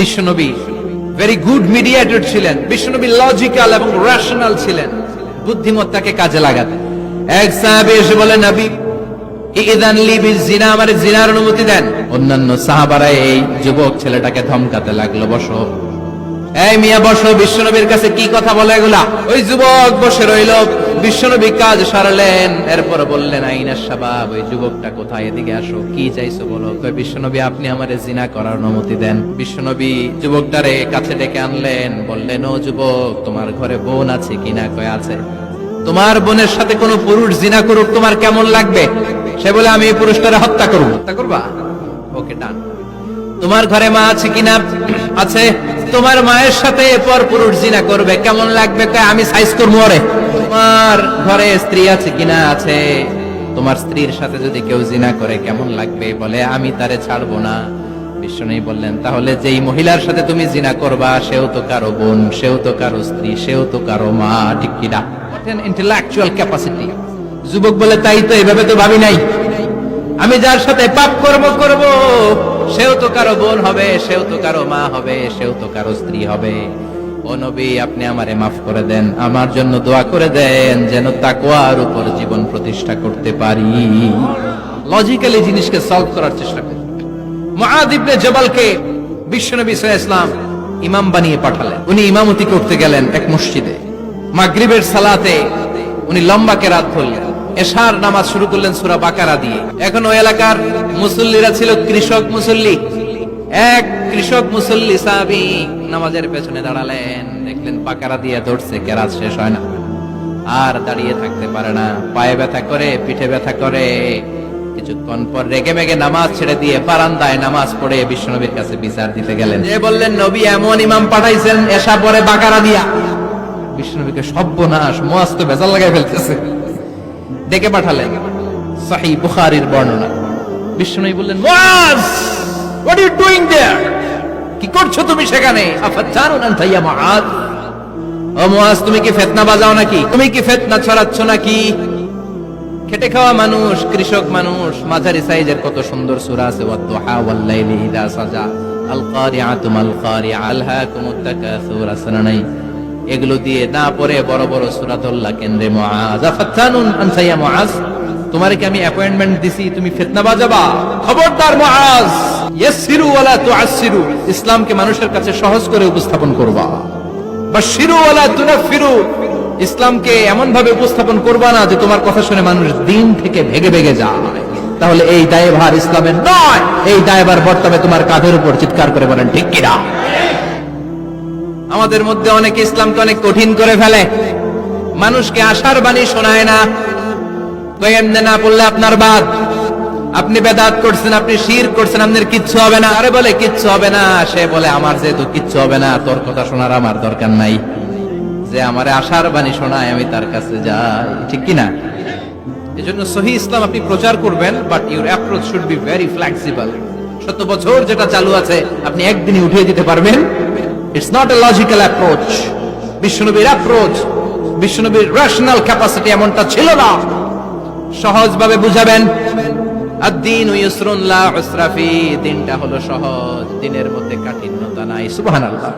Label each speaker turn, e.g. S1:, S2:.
S1: বিশ্বনবী very good mediator ছিলেন। বিশ্বনবী লজিক্যাল এবং রেশনাল ছিলেন। বুদ্ধিমত্তাকে কাজে লাগাতেন। এক সাহাবি এসে বলে, নবী বিজিনা আমার জিনার অনুমতি দেন। অন্যান্য সাহাবারা এই যুবক ছেলেটাকে ধমকাতে লাগল, বসো। এই মিয়া বসো, বিশ্বনবীর কাছে কি কথা বলে এগুলা? ওই যুবক বসে রইল। বিশ্বনবী কাজ সারালেন। এরপর বললেন, আইনা সাবাব, ওই যুবকটা কোথায়? এদিকে আসো। কি চাইছো বলো? বিশ্বনবী, আপনি আমারে জিনা করার অনুমতি দেন। বিশ্বনবী যুবকটারে কাছে ডেকে আনলেন। বললেন, ও যুবক, তোমার ঘরে বোন আছে কিনা? কয়, আছে। তোমার বোনের সাথে কোনো পুরুষ জিনা করুক, তোমার কেমন লাগবে? সে বলে, আমি এই পুরুষটারে হত্যা করব। হত্যা করবা? ওকে, ডান। তোমার ঘরে মা আছে কিনা? আছে। তোমার মায়ের সাথে পর পুরুষ জিনা করবে। কেমন লাগবে? আমি সাইজ করব তোমার ঘরে স্ত্রী আছে কিনা আছে? তোমার স্ত্রীর সাথে যদি কেউ জিনা করে, কেমন লাগবে? বলে, আমি তারে ছাড়বো না। বললেন, তাহলে যেই মহিলার সাথে তুমি জিনা করবা, সেও তো কারও বোন, সেও তো কারও স্ত্রী, সেও তো কারও মা, ঠিক কিনা? ইন্টেলেকচুয়াল ক্যাপাসিটি যুবক বলে, তাই তো এভাবে তো ভাবি নাই। আমি যার সাথে পাপ কর্ম করব সেও তো কারও বোন হবে, সেও তো কারও মা হবে, সেও তো কারও স্ত্রী হবে। ও নবী, আপনি আমারে মাফ করে দেন, আমার জন্য দোয়া করে দেন, যেন তাকওয়ার উপর জীবন প্রতিষ্ঠা করতে পারি। লজিক্যালি জিনিসকে সলভ করার চেষ্টা করি। মুআদ জবালকে বিশ্বনবী সাল্লাল্লাহু ইসলাম ইমাম বানিয়ে পাঠালেন। উনি ইমামতি করতে গেলেন এক মসজিদে। মাগরিবের সালাতে উনি লম্বা কেরাত ধরলেন। এশার নামাজ শুরু করলেন সূরা বাকারা দিয়ে। এখন ওই এলাকার মুসল্লিরা ছিল কৃষক মুসল্লি। এক কৃষক মুসল্লি সাহাবী নামাজের পেছনে দাঁড়ালেন। দেখলেন বাকারা দিয়ে ধরছে কেরাত শেষ হয় না। আর দাঁড়িয়ে থাকতে পারে না। পায়ে ব্যথা করে, পিঠে ব্যথা করে। কিছুক্ষণ পর রেগে মেগে নামাজ ছেড়ে দিয়ে বারান্দায় নামাজ পড়ে বিশ্বনবীর কাছে বিচার দিতে গেলেন। যে বললেন, নবী এমন ইমাম পাঠাইছেন এসা পরে বাকারা দিয়া। বিশ্বনবীকে সব্যনাশ মস্ত বেজাল লাগাই ফেলতেছে। ডেকে পাঠালেন। সাহি বুখারীর বর্ণনা। বিশ্বনবী বললেন মুয়াজ হোয়াট ইউ ডুইং কি করছ তুমি সেখানে? মুআজ। ও মুয়াজ তুমি কি ফিতনা বাজাও নাকি? তুমি কি ফিতনা ছড়াচ্ছ নাকি? খেটে খাওয়া মানুষ, কৃষক মানুষ, মাঝারি সাইজের কত সুন্দর সূরা আছে, ওয়াদ-দুহা ওয়াল-লাইলি ইযা সাজা আল কারিআতু মাল কারিআ আলহাকুমুত তাকাসুর নাই। এগুলো দিয়ে না পড়ে বড় বড় সূরা ধরলা কেন্দ্রে মুআজ তোমারে কি আমি অ্যাপয়েন্টমেন্ট দিছি? তুমি ফিতনা বাজাবা? খবরদার তুআসসিরু। ইসলামকে মানুষের কাছে সহজ করে উপস্থাপন করবা। ইসলামকে এমন ভাবে উপস্থাপন করবা না যে তোমার কথা শুনে মানুষ দিন থেকে ভেগে ভেগে যায়। তাহলে এই দায়ভার ইসলামের নয়, এই দায়ভার বর্তমানে তোমার কাঁধের উপর চিৎকার করে বলেন, ঠিক কিনা? আমাদের মধ্যে অনেকে ইসলামকে অনেক কঠিন করে ফেলে। মানুষকে আশার বাণী শোনায় না। এমনি না পড়লে আপনার বাদ। আপনি বেদাত করছেন, আপনি শির করছেন, আপনার কিচ্ছু হবে না। আরে বলে, কিচ্ছু হবে না। সে বলে, আমার যেহেতু কিচ্ছু হবে না, তোর কথা শোনার আমার দরকার নাই। যে আমার আশার বাণী শোনায়, আমি তার কাছে যাই। ঠিক কি না এই জন্য সহি ইসলাম আপনি প্রচার করবেন but your approach should be very flexible শত বছর যেটা চালু আছে, আপনি একদিনই উঠিয়ে দিতে পারবেন। It's not a logical approach বিশ্বনবীর অ্যাপ্রোচ বিশ্বনবীর রেশনাল ক্যাপাসিটি এমনটা ছিল না। সহজভাবে বুঝাবেন আদিন ইউসরুন লা উসরাফি দিনটা হলো সহজ, দিনের মধ্যে কাঠিন্যতা নাই। সুবহানাল্লাহ।